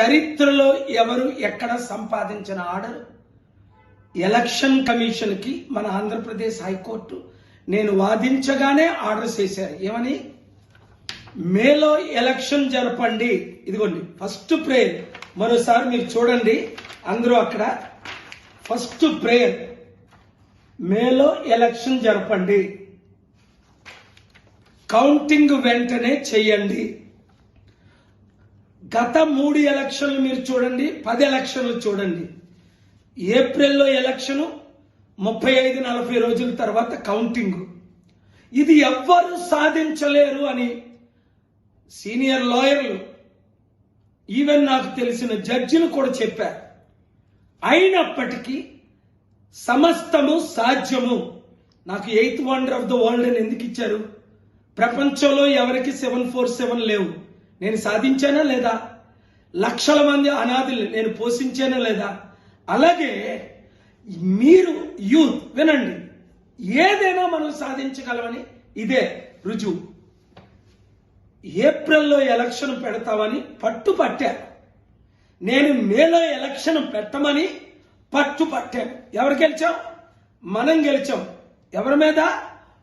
చరిత్రలో ఎవరు ఎక్కడ సంపాదించిన ఆర్డర్? ఎలక్షన్ కమిషన్కి మన ఆంధ్రప్రదేశ్ హైకోర్టు నేను వాదించగానే ఆర్డర్ చేశారు. ఏమని? మేలో ఎలక్షన్ జరపండి. ఇదిగోండి ఫస్ట్ ప్రేయర్. మరోసారి మీరు చూడండి అందరూ అక్కడ. First prayer. మేలో ఎలక్షన్ జరపండి. కౌంటింగ్ వెంటనే చేయండి. గత మూడు ఎలక్షన్లు మీరు చూడండి పది ఎలక్షన్లు చూడండి. ఏప్రిల్లో ఎలక్షను ముప్పై ఐదు నలభై రోజుల తర్వాత కౌంటింగ్. ఇది ఎవ్వరు సాధించలేరు అని సీనియర్ లాయర్లు ఈవెన్ నాకు తెలిసిన జడ్జిలు కూడా చెప్పారు. అయినప్పటికీ సమస్తము సాధ్యము. నాకు eighth wonder of the world అని ఎందుకు ఇచ్చారు? ప్రపంచంలో ఎవరికి సెవెన్ ఫోర్ సెవెన్ లేవు. నేను సాధించానా లేదా? లక్షల మంది అనాథుల్ని నేను పోషించానా లేదా? అలాగే మీరు యూత్ వినండి. ఏదైనా మనం సాధించగలమని ఇదే రుజువు. ఏప్రిల్లో ఎలక్షన్ పెడతామని పట్టు పట్టాను నేను మేలో ఎలక్షన్ పెట్టమని పట్టు పట్టాను ఎవరు గెలిచాం? మనం గెలిచాం. ఎవరి మీద?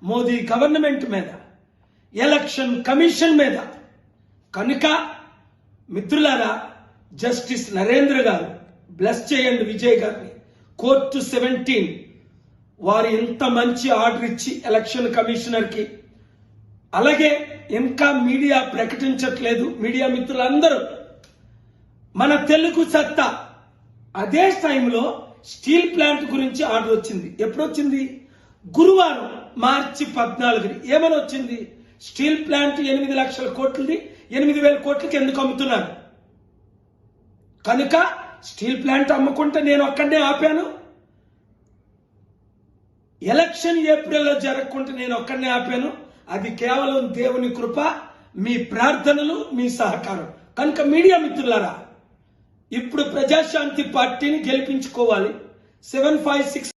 మోదీ గవర్నమెంట్ మీద. ఎలక్షన్ కమిషన్ మీద. కనుక మిత్రులారా జస్టిస్ నరేంద్ర గారు బ్లెస్ చేయండి విజయ్ గారిని. కోర్టు సెవెంటీన్ వారు ఇంత మంచి ఆర్డర్ ఇచ్చి ఎలక్షన్ కమిషనర్కి. అలాగే ఇంకా మీడియా ప్రకటించట్లేదు. మీడియా మిత్రులందరూ. మన తెలుగు సత్తా అదే టైంలో స్టీల్ ప్లాంట్ గురించి ఆర్డర్ వచ్చింది. ఎప్పుడు వచ్చింది గురువారం మార్చి పద్నాలుగుని. ఏమని వచ్చింది? స్టీల్ ప్లాంట్ ఎనిమిది లక్షల కోట్లది ఎనిమిది వేల కోట్లకి ఎందుకు అమ్ముతున్నారు? కనుక స్టీల్ ప్లాంట్ అమ్ముకుంటే నేను అక్కడనే ఆపాను. ఎలక్షన్ ఏప్రిల్లో జరగకుంటే నేను ఒక్కడనే ఆపాను. అది కేవలం దేవుని కృప మీ ప్రార్థనలు మీ సహకారం. కనుక మీడియా మిత్రులారా ఇప్పుడు ప్రజాశాంతి పార్టీని గెలిపించుకోవాలి. Seven five six